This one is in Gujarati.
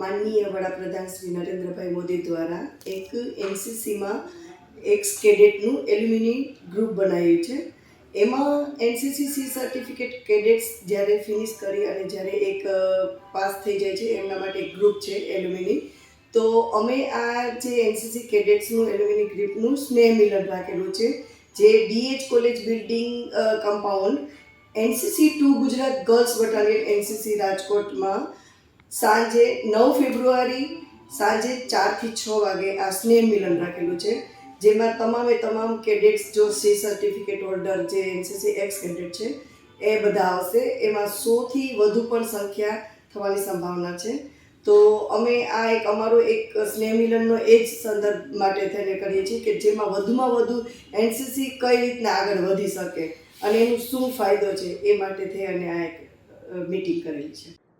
માનનીય વડાપ્રધાન શ્રી નરેન્દ્રભાઈ મોદી દ્વારા એક એનસીસીમાં એક્સ કેડેટનું એલ્યુમિની ગ્રુપ બનાવ્યું છે. એમાં એનસીસી સર્ટિફિકેટ કેડેટ્સ જ્યારે ફિનિશ કરી અને જ્યારે એક પાસ થઈ જાય છે, એમના માટે એક ગ્રુપ છે એલ્યુમિની. તો અમે આ જે એનસીસી કેડેટ્સનું એલ્યુમિની ગ્રુપનું સ્નેહ મિલન રાખેલું છે. જે DH college building compound NCC two Gujarat girls battalion NCC રાજકોટમાં સાંજે નવ ફેબ્રુઆરી, સાંજે ચારથી છ વાગે આ સ્નેહ મિલન રાખેલું છે, જેમાં તમામે તમામ કેડેટ્સ જો સી સર્ટિફિકેટ હોલ્ડર જે એનસીસી એક્સ કેડેટ છે, એ બધા આવશે. એમાં સોથી વધુ પણ સંખ્યા થવાની સંભાવના છે. તો અમે આ એક અમારો એક સ્નેહ મિલનનો એ જ સંદર્ભ માટે થઈને કરીએ છીએ કે જેમાં વધુમાં વધુ એનસીસી કઈ રીતના આગળ વધી શકે અને એનું શું ફાયદો છે એ માટે થઈ અને આ એક મીટિંગ કરેલી છે.